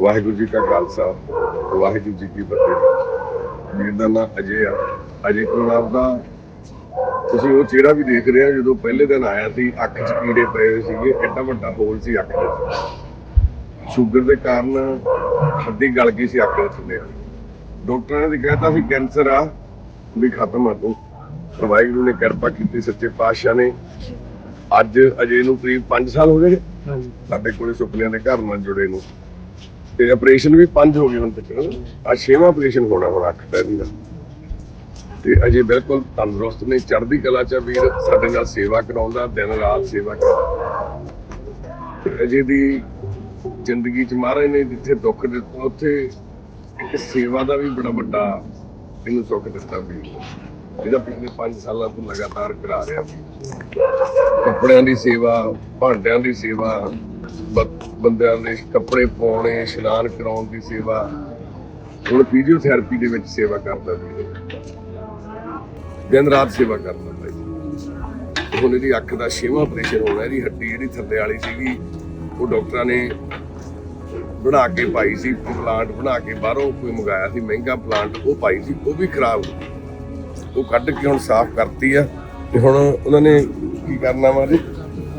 ਵਾਹਿਗੁਰੂ ਜੀ ਕਾ ਖਾਲਸਾ ਵਾਹਿਗੁਰੂ ਜੀ ਕੀ ਫਤਿਹ। ਦਾ ਨਾਮ ਅਜੇ ਆ। ਅਜੇ ਕੁਮਾਰ ਦਾ ਤੁਸੀਂ ਉਹ ਚਿਹਰਾ ਵੀ ਦੇਖ ਰਹੇ ਹੋ ਜਦੋਂ ਪਹਿਲੇ ਦਿਨ ਆਇਆ ਸੀ ਅੱਖ 'ਚ ਕੀੜੇ ਪਏ ਹੋਏ ਸੀਗੇ ਐਡਾ ਵੱਡਾ ਹੋਲ ਸੀ ਅੱਖ ਦੇ ਵਿੱਚ। ਸ਼ੂਗਰ ਦੇ ਕਾਰਨ ਹੱਡੀ ਗਲ ਗਈ ਸੀ ਅੱਖ ਦੇ ਥੱਲੇ ਡਾਕਟਰਾਂ ਨੇ ਕਹਿਤਾ ਸੀ ਕੈਂਸਰ ਆ ਵੀ ਖਤਮ ਆ ਤੂੰ। ਵਾਹਿਗੁਰੂ ਨੇ ਕਿਰਪਾ ਕੀਤੀ ਸੱਚੇ ਪਾਤਸ਼ਾਹ ਨੇ। ਅੱਜ ਅਜੇ ਨੂੰ ਕਰੀਬ 5 ਸਾਲ ਹੋ ਗਏ। ਹਾਂਜੀ। ਸਾਡੇ ਕੋਲੇ ਸੁਪਨਿਆਂ ਦੇ ਘਰ ਨਾਲ ਜੁੜੇ ਨੂੰ। ਤੇ ਆਪਰੇਸ਼ਨ ਵੀ ਪੰਜ ਹੋ ਗਏ ਹੁਣ ਤੱਕ। ਆ ਛੇਵਾਂ ਆਪਰੇਸ਼ਨ ਹੋਣਾ ਹੁਣ ਅੱਖ ਦਾ ਦਾ। ਤੇ ਅਜੇ ਬਿਲਕੁਲ ਤੰਦਰੁਸਤ ਨੇ, ਚੜ੍ਹਦੀ ਕਲਾ ਚ ਵੀਰ, ਸਾਡੇ ਨਾਲ ਸੇਵਾ ਕਰਾਉਂਦਾ, ਦਿਨ ਰਾਤ ਸੇਵਾ ਕਰਦਾ। ਅਜੇ ਦੀ ਜ਼ਿੰਦਗੀ ਚ ਮਹਾਰਾਜ ਨੇ ਜਿੱਥੇ ਦੁੱਖ ਦਿੱਤਾ, ਉੱਥੇ ਇੱਕ ਸੇਵਾ ਦਾ ਵੀ ਬੜਾ ਵੱਡਾ ਇਹਨੂੰ ਸੁੱਖ ਦਿੱਤਾ ਵੀ ਇਹਦਾ ਪਿਛਲੇ 5 ਸਾਲਾਂ ਤੋਂ ਲਗਾਤਾਰ ਕਰਾ ਰਿਹਾ ਵੀ ਕੱਪੜਿਆਂ ਦੀ ਸੇਵਾ, ਭਾਂਡਿਆਂ ਦੀ ਸੇਵਾ ਬੰਦਿਆਂ ਦੇ ਕੱਪੜੇ ਪਾਉਣੇ, ਇਸ਼ਨਾਨ ਕਰਾਉਣ ਦੀ ਸੇਵਾ। ਹੁਣ ਫਿਜ਼ੀਓਥੈਰੇਪੀ ਦੇ ਵਿੱਚ ਸੇਵਾ ਕਰਦਾ ਵੀ ਦਿਨ ਰਾਤ ਸੇਵਾ ਕਰਦਾ ਭਾਈ ਹੁਣ ਇਹਦੀ ਅੱਖ ਦਾ ਛੇਵਾਂ ਆਪਰੇਸ਼ਨ ਹੋਣਾ, ਇਹਦੀ ਹੱਡੀ ਜਿਹੜੀ ਥੱਲੇ ਵਾਲੀ ਸੀਗੀ, ਉਹ ਡਾਕਟਰਾਂ ਨੇ ਬਣਾ ਕੇ ਪਾਈ ਸੀ ਪਲਾਂਟ ਬਣਾ ਕੇ ਬਾਹਰੋਂ ਕੋਈ ਮੰਗਾਇਆ ਸੀ, ਮਹਿੰਗਾ ਪਲਾਂਟ ਉਹ ਪਾਈ ਸੀ, ਉਹ ਵੀ ਖਰਾਬ ਉਹ ਕੱਢ ਕੇ ਹੁਣ ਸਾਫ਼ ਕਰਤੀ ਆ। ਤੇ ਹੁਣ ਉਹਨਾਂ ਨੇ ਕੀ ਕਰਨਾ ਵਾ ਜੀ?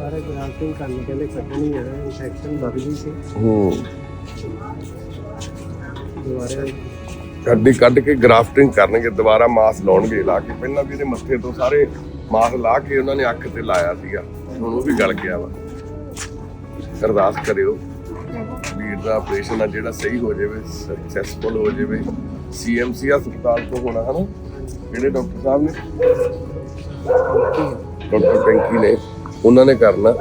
ਸਾਰੇ ਗ੍ਰਾਫਟਿੰਗ ਕਰਨੀ ਕਹਿੰਦੇ ਕੱਢਣੀ ਹੈ ਇਨਫੈਕਸ਼ਨ ਵੱਧ ਗਈ ਸੀ। ਹੂੰ। ਦੁਬਾਰਾ ਹੱਡੀ ਕੱਢ ਕੇ ਗ੍ਰਾਫਟਿੰਗ ਕਰਨਗੇ ਦੁਬਾਰਾ ਮਾਸ ਲਾਉਣਗੇ ਲਾ ਕੇ। ਪਹਿਲਾਂ ਵੀ ਇਹਦੇ ਮੱਥੇ ਤੋਂ ਸਾਰੇ ਮਾਸ ਲਾ ਕੇ ਉਹਨਾਂ ਨੇ ਅੱਖ ਤੇ ਲਾਇਆ ਸੀਗਾ। ਹੁਣ ਉਹ ਵੀ ਗਲ ਗਿਆ ਵਾ। ਅਰਦਾਸ ਕਰਿਓ ਵੀਰ ਦਾ ਆਪਰੇਸ਼ਨ ਆ ਜਿਹੜਾ ਸਹੀ ਹੋ ਜਾਵੇ ਸਕਸੈਸਫੁਲ ਹੋ ਜਾਵੇ। ਸੀਐਮਸੀ ਹਸਪਤਾਲ ਤੋਂ ਹੋਣਾ ਹਨਾ? ਕਿਹੜੇ ਡਾਕਟਰ ਸਾਹਿਬ ਨੇ? ਡਾਕਟਰ ਟੈਂਕੀ ਨੇ। ਉਹਨਾਂ ਨੇ ਕਰਨਾ।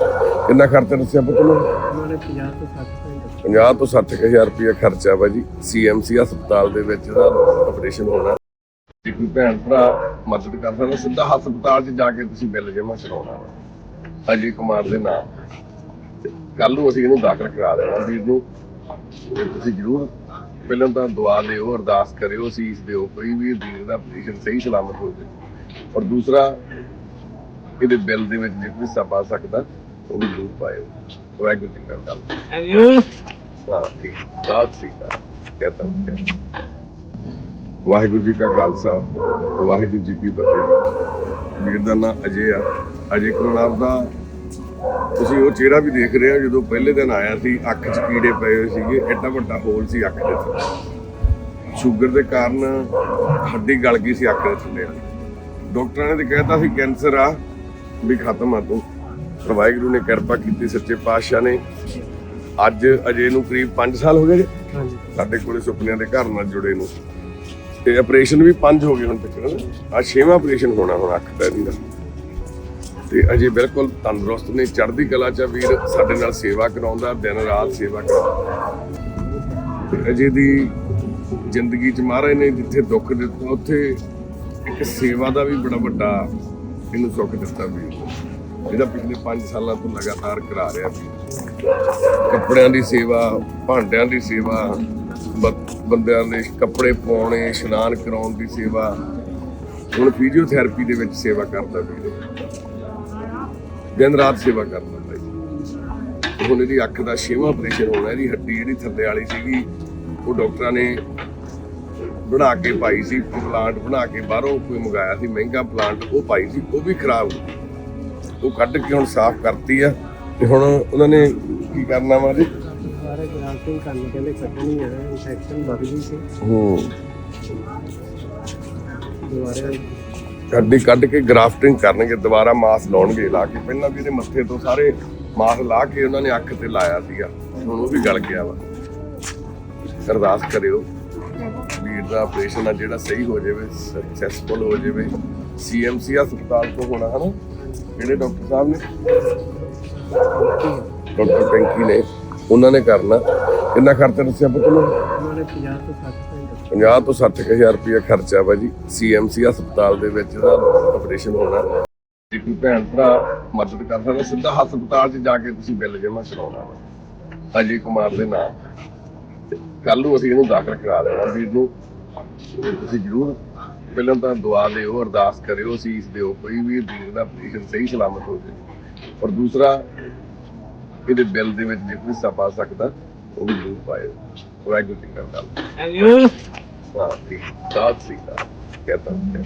ਕਿੰਨਾ ਖਰਚਾ ਦੱਸਿਆ ਪੁੱਤ ਨੂੰ? ਉਹਨਾਂ ਨੇ 50 ਤੋਂ 60 ਘੰਟੇ 50 ਤੋਂ 60 ਹਜ਼ਾਰ ਰੁਪਏ ਖਰਚਾ ਵਾ ਜੀ। ਸੀਐਮਸੀ ਹਸਪਤਾਲ ਦੇ ਵਿੱਚ ਇਹਦਾ ਆਪਰੇਸ਼ਨ ਹੋਣਾ। ਜੇ ਕੋਈ ਭੈਣ ਭਰਾ ਮਦਦ ਕਰ ਸਕਦਾ ਸਿੱਧਾ ਹਸਪਤਾਲ 'ਚ ਜਾ ਕੇ ਤੁਸੀਂ ਬਿੱਲ ਜਮ੍ਹਾਂ ਕਰਾਉਣਾ ਵਾ। ਅਜੇ ਕੁਮਾਰ ਦੇ ਨਾਮ ਕੱਲ ਨੂੰ ਅਸੀਂ ਇਹਨੂੰ ਦਾਖਲ ਕਰਾ ਦੇਣਾ ਵੀਰ ਨੂੰ ਤੁਸੀਂ ਜ਼ਰੂਰ ਪਹਿਲਾਂ ਤਾਂ ਦੁਆ ਦਿਓ ਅਰਦਾਸ ਕਰਿਓ ਸੀਸ ਦਿਓ ਕੋਈ ਵੀ ਵੀਰ ਦਾ ਆਪਰੇਸ਼ਨ ਸਹੀ ਸਲਾਮਤ ਹੋ ਜਾਵੇ। ਔਰ ਦੂਸਰਾ ਇਹਦੇ ਬਿੱਲ ਦੇ ਵਿੱਚ ਜੇ ਕੋਈ ਹਿੱਸਾ ਪਾ ਸਕਦਾ ਉਹ ਵੀ ਜ਼ਰੂਰ ਪਾਇਓ। ਵਾਹਿਗੁਰੂ ਜੀ ਕਾ ਖਾਲਸਾ। ਹਾਂ ਠੀਕ। ਸਾਥ ਸੀਤਾ ਕਹਤਾ ਹੂੰ ਵਾਹਿਗੁਰੂ ਜੀ ਕਾ ਖਾਲਸਾ। ਵਾਹਿਗੁਰੂ ਜੀ ਕੀ ਫਤਿਹ। ਵੀਰ ਦਾ ਨਾਮ ਅਜੇ ਆ। ਅਜੇ ਕੁਮਾਰ ਦਾ ਤੁਸੀਂ ਉਹ ਚਿਹਰਾ ਵੀ ਦੇਖ ਰਹੇ ਹੋ ਜਦੋਂ ਪਹਿਲੇ ਦਿਨ ਆਇਆ ਸੀ ਅੱਖ 'ਚ ਕੀੜੇ ਪਏ ਹੋਏ ਸੀਗੇ। ਐਡਾ ਵੱਡਾ ਹੋਲ ਸੀ ਅੱਖ ਦੇ ਥੱਲੇ ਸ਼ੂਗਰ ਦੇ ਕਾਰਨ ਹੱਡੀ ਗਲ ਗਈ ਸੀ ਅੱਖ ਦੇ ਥੱਲੇ। ਡਾਕਟਰਾਂ ਨੇ ਤਾਂ ਕਹਿਤਾ ਸੀ ਕੈਂਸਰ ਆ। ਵੀ ਖਤਮ ਆ ਤੂੰ। ਪਰ ਵਾਹਿਗੁਰੂ ਨੇ ਕਿਰਪਾ ਕੀਤੀ ਸੱਚੇ ਪਾਤਸ਼ਾਹ ਨੇ। ਅੱਜ ਅਜੇ ਨੂੰ ਕਰੀਬ 5 ਸਾਲ ਹੋ ਗਏ ਜੀ। ਹਾਂਜੀ। ਸਾਡੇ ਕੋਲੇ ਸੁਪਨਿਆਂ ਦੇ ਘਰ ਨਾਲ ਜੁੜੇ ਨੂੰ। ਤੇ ਆਪਰੇਸ਼ਨ ਵੀ ਪੰਜ ਹੋ ਗਏ ਹੁਣ ਤੱਕ ਆ ਛੇਵਾਂ ਆਪਰੇਸ਼ਨ ਹੋਣਾ ਹੁਣ ਅੱਖ ਦਾ। ਇਹਦੀ ਤੇ ਅਜੇ ਬਿਲਕੁਲ ਤੰਦਰੁਸਤ ਨੇ। ਚੜ੍ਹਦੀ ਕਲਾ ਚ ਵੀਰ ਸਾਡੇ ਨਾਲ ਸੇਵਾ ਕਰਾਉਂਦਾ ਦਿਨ ਰਾਤ ਸੇਵਾ ਕਰਦਾ। ਤੇ ਅਜੇ ਦੀ ਜ਼ਿੰਦਗੀ ਚ ਮਹਾਰਾਜ ਨੇ ਜਿੱਥੇ ਦੁੱਖ ਦਿੱਤਾ ਉੱਥੇ ਇੱਕ ਸੇਵਾ ਦਾ ਵੀ ਬੜਾ ਵੱਡਾ ਇਹਨੂੰ ਸੁੱਖ ਦਿੱਤਾ ਵੀ ਇਹਦਾ ਪਿਛਲੇ 5 ਸਾਲਾਂ ਤੋਂ ਲਗਾਤਾਰ ਕਰਾ ਰਿਹਾ ਸੀ ਕੱਪੜਿਆਂ ਦੀ ਸੇਵਾ, ਭਾਂਡਿਆਂ ਦੀ ਸੇਵਾ ਬੰਦਿਆਂ ਦੇ ਕੱਪੜੇ ਪਾਉਣੇ, ਇਸ਼ਨਾਨ ਕਰਾਉਣ ਦੀ ਸੇਵਾ। ਹੁਣ ਫਿਜ਼ੀਓਥੈਰੇਪੀ ਦੇ ਵਿੱਚ ਸੇਵਾ ਕਰਦਾ ਵੀ ਦਿਨ ਰਾਤ ਸੇਵਾ ਕਰਦਾ ਭਾਈ ਹੁਣ ਇਹਦੀ ਅੱਖ ਦਾ ਛੇਵਾਂ ਆਪਰੇਸ਼ਨ ਹੋਣਾ, ਇਹਦੀ ਹੱਡੀ ਜਿਹੜੀ ਥੱਲੇ ਵਾਲੀ ਸੀਗੀ, ਉਹ ਡਾਕਟਰਾਂ ਨੇ ਬਣਾ ਕੇ ਪਾਈ ਸੀ ਪਲਾਂਟ ਬਣਾ ਕੇ ਬਾਹਰੋਂ ਕੋਈ ਮੰਗਾਇਆ ਸੀ ਮਹਿੰਗਾ ਪਲਾਂਟ ਉਹ ਪਾਈ ਸੀ ਉਹ ਵੀ ਖਰਾਬ ਹੋ ਗਈ। ਉਹ ਕੱਢ ਕੇ ਹੁਣ ਸਾਫ਼ ਕਰਤੀ ਆ ਤੇ ਹੁਣ ਉਹਨਾਂ ਨੇ ਕੀ ਕਰਨਾ ਵਾ ਜੀ? ਸਾਰੇ ਗ੍ਰਾਫਟਿੰਗ ਕਰਨੀ ਕਹਿੰਦੇ ਕੱਢਣੀ ਹੈ ਇਨਫੈਕਸ਼ਨ ਵੱਧ ਗਈ ਸੀ। ਹੂੰ। ਦੁਬਾਰਾ ਹੱਡੀ ਕੱਢ ਕੇ ਗ੍ਰਾਫਟਿੰਗ ਕਰਨਗੇ ਦੁਬਾਰਾ ਮਾਸ ਲਾਉਣਗੇ ਲਾ ਕੇ। ਪਹਿਲਾਂ ਵੀ ਇਹਦੇ ਮੱਥੇ ਤੋਂ ਸਾਰੇ ਮਾਸ ਲਾ ਕੇ ਉਹਨਾਂ ਨੇ ਅੱਖ ਤੇ ਲਾਇਆ ਸੀਗਾ ਹੁਣ ਉਹ ਵੀ ਗਲ ਗਿਆ ਵਾ। ਅਰਦਾਸ ਕਰਿਓ। ਵੀਰ ਦਾ ਆਪਰੇਸ਼ਨ ਆ ਜਿਹੜਾ ਸਹੀ ਹੋ ਜਾਵੇ ਸਕਸੈਸਫੁਲ ਹੋ ਜਾਵੇ। ਸੀਐਮਸੀ ਹਸਪਤਾਲ ਤੋਂ ਹੋਣਾ ਹਨਾ? ਕਿਹੜੇ ਡਾਕਟਰ ਸਾਹਿਬ ਨੇ। ਡਾਕਟਰ ਟੈਂਕੀ ਨੇ ਉਹਨਾਂ ਨੇ ਕਰਨਾ। ਕਿੰਨਾ ਖਰਚਾ ਦੱਸਿਆ ਪੁੱਤ ਨੂੰ? ਉਹਨਾਂ ਨੇ 50 ਤੋਂ 60 ਘੰਟੇ 50 ਤੋਂ 60 ਹਜ਼ਾਰ ਰੁਪਏ ਖਰਚਾ ਵਾ ਜੀ। ਸੀਐਮਸੀ ਹਸਪਤਾਲ ਦੇ ਵਿੱਚ ਇਹਦਾ ਆਪਰੇਸ਼ਨ ਹੋਣਾ। ਜੇ ਕੋਈ ਭੈਣ ਭਰਾ ਮਦਦ ਕਰ ਸਕਦਾ ਸਿੱਧਾ ਹਸਪਤਾਲ 'ਚ ਜਾ ਕੇ ਤੁਸੀਂ ਬਿੱਲ ਜਮ੍ਹਾਂ ਕਰਾਉਣਾ ਵਾ। ਅਜੇ ਕੁਮਾਰ ਦੇ ਨਾਮ ਕੱਲ ਨੂੰ ਅਸੀਂ ਇਹਨੂੰ ਦਾਖਲ ਕਰਾ ਦੇਣਾ। ਵੀਰ ਨੂੰ ਤੁਸੀਂ ਜ਼ਰੂਰ ਪਹਿਲਾਂ ਤਾਂ ਦੁਆ ਦਿਓ ਅਰਦਾਸ ਕਰਿਓ ਸੀਸ ਦਿਓ ਕੋਈ ਵੀ ਵੀਰ ਦਾ ਆਪਰੇਸ਼ਨ ਸਹੀ ਸਲਾਮਤ ਹੋ ਜਾਵੇ। ਔਰ ਦੂਸਰਾ ਇਹਦੇ ਬਿੱਲ ਦੇ ਵਿੱਚ ਜੇ ਕੋਈ ਹਿੱਸਾ ਪਾ ਸਕਦਾ ਉਹ ਵੀ ਜ਼ਰੂਰ ਪਾਇਓ। ਵਾਹਿਗੁਰੂ ਜੀ ਕਾ ਖਾਲਸਾ। ਹਾਂ ਠੀਕ। ਸਾਥ ਅਕਾਲ ਕਹਤਾ। ਹੂੰ